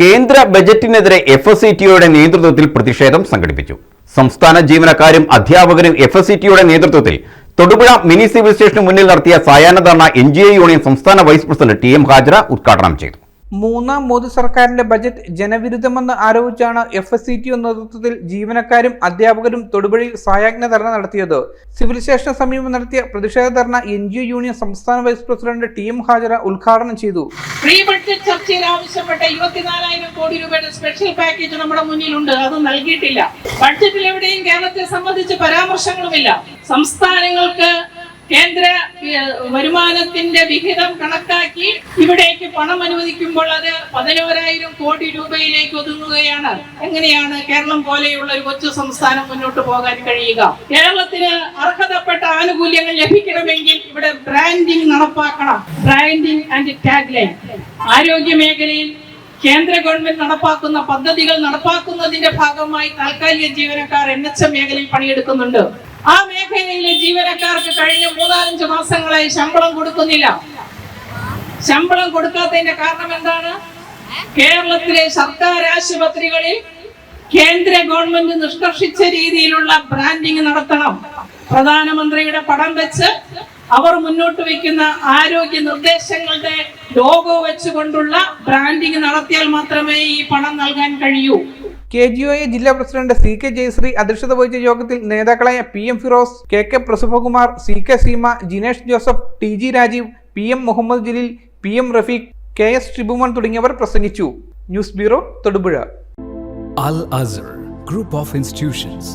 കേന്ദ്ര ബജറ്റിനെതിരെ F S ടിയുടെ നേതൃത്വത്തിൽ പ്രതിഷേധം സംഘടിപ്പിച്ചു. സംസ്ഥാന ജീവനക്കാരും അധ്യാപകരും എഫ് എസ് ടിയുടെ നേതൃത്വത്തിൽ തൊടുപുഴ മിനി സിവിൽ സ്റ്റേഷന് മുന്നിൽ നടത്തിയ സായാഹ്ന ധർണ എൻ യൂണിയൻ സംസ്ഥാന vice president T M Hajara ഉദ്ഘാടനം ചെയ്തു. മൂന്നാം മോദി സർക്കാരിന്റെ ബജറ്റ് ജനവിരുദ്ധമെന്ന് ആരോപിച്ചാണ് എഫ് എസ് സി ടി നേതൃത്വത്തിൽ ജീവനക്കാരും അധ്യാപകരും തൊടുപുഴയിൽ സായാജ്ഞ ധർണ നടത്തിയത്. സിവിൽ സ്റ്റേഷന് സമീപം നടത്തിയ പ്രതിഷേധ ധർണ എൻ ജി യൂണിയൻ സംസ്ഥാന vice president T M Hajara ഉദ്ഘാടനം ചെയ്തു. പ്രീ ബഡ്ജറ്റ് ചർച്ചയിൽ ആവശ്യപ്പെട്ട ഇരുപത്തിനാലായിരം കോടി രൂപയുടെ സ്പെഷ്യൽ പാക്കേജ് നമ്മുടെ മുന്നിലുണ്ട്. അത് നൽകിയിട്ടില്ല. ബഡ്ജറ്റിൽ എവിടെയും കേരളത്തെ സംബന്ധിച്ച് പരാമർശങ്ങളുമില്ല. സംസ്ഥാനങ്ങൾക്ക് കേന്ദ്ര വരുമാനത്തിന്റെ വിഹിതം കണക്കാക്കി ഇവിടേക്ക് പണം അനുവദിക്കുമ്പോൾ അത് പതിനോരായിരം കോടി രൂപയിലേക്ക് ഒതുങ്ങുകയാണ്. എങ്ങനെയാണ് കേരളം പോലെയുള്ള ഒരു കൊച്ചു സംസ്ഥാനം മുന്നോട്ട് പോകാൻ കഴിയുക? കേരളത്തിന് അർഹതപ്പെട്ട ആനുകൂല്യങ്ങൾ ലഭിക്കണമെങ്കിൽ ഇവിടെ ബ്രാൻഡിംഗ് നടപ്പാക്കണം. ബ്രാൻഡിംഗ് ആൻഡ് ടാഗ് ലൈൻ ആരോഗ്യ മേഖലയിൽ കേന്ദ്ര ഗവൺമെന്റ് നടപ്പാക്കുന്ന പദ്ധതികൾ നടപ്പാക്കുന്നതിന്റെ ഭാഗമായി താൽക്കാലിക ജീവനക്കാർ എൻ എച്ച് എം മേഖലയിൽ പണിയെടുക്കുന്നുണ്ട്. ആ മേഖലയിലെ ജീവനക്കാർക്ക് കഴിഞ്ഞ മൂന്നാലഞ്ച് മാസങ്ങളായി ശമ്പളം കൊടുക്കുന്നില്ല. ശമ്പളം കൊടുക്കാത്തതിന്റെ കാരണം എന്താണ്? കേരളത്തിലെ സർക്കാർ ആശുപത്രികളിൽ കേന്ദ്ര ഗവൺമെന്റ് നിഷ്കർഷിച്ച രീതിയിലുള്ള ബ്രാൻഡിങ് നടത്തണം. പ്രധാനമന്ത്രിയുടെ പടം വെച്ച് അവർ മുന്നോട്ട് വയ്ക്കുന്ന ആരോഗ്യ നിർദ്ദേശങ്ങളുടെ ലോഗോ വെച്ചുകൊണ്ടുള്ള ബ്രാൻഡിങ് നടത്തിയാൽ മാത്രമേ ഈ പണം നൽകാൻ കഴിയൂ. കെ ജി ഒ എ ജില്ലാ പ്രസിഡന്റ് സി കെ ജയശ്രീ അധ്യക്ഷത വഹിച്ച യോഗത്തിൽ നേതാക്കളായ P M Firoz K K Prasabhakumar C K Seema Jinesh Joseph T G Rajeev P M Muhammad Jaleel P M Rafeeq K S Shibuman തുടങ്ങിയവർ പ്രസംഗിച്ചു news bureau Thodupuzha Al Azhar group of institutions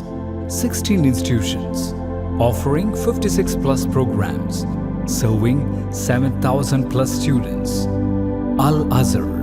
16 institutions, offering 56 plus programs, serving 7,000 plus students. Al Azhar,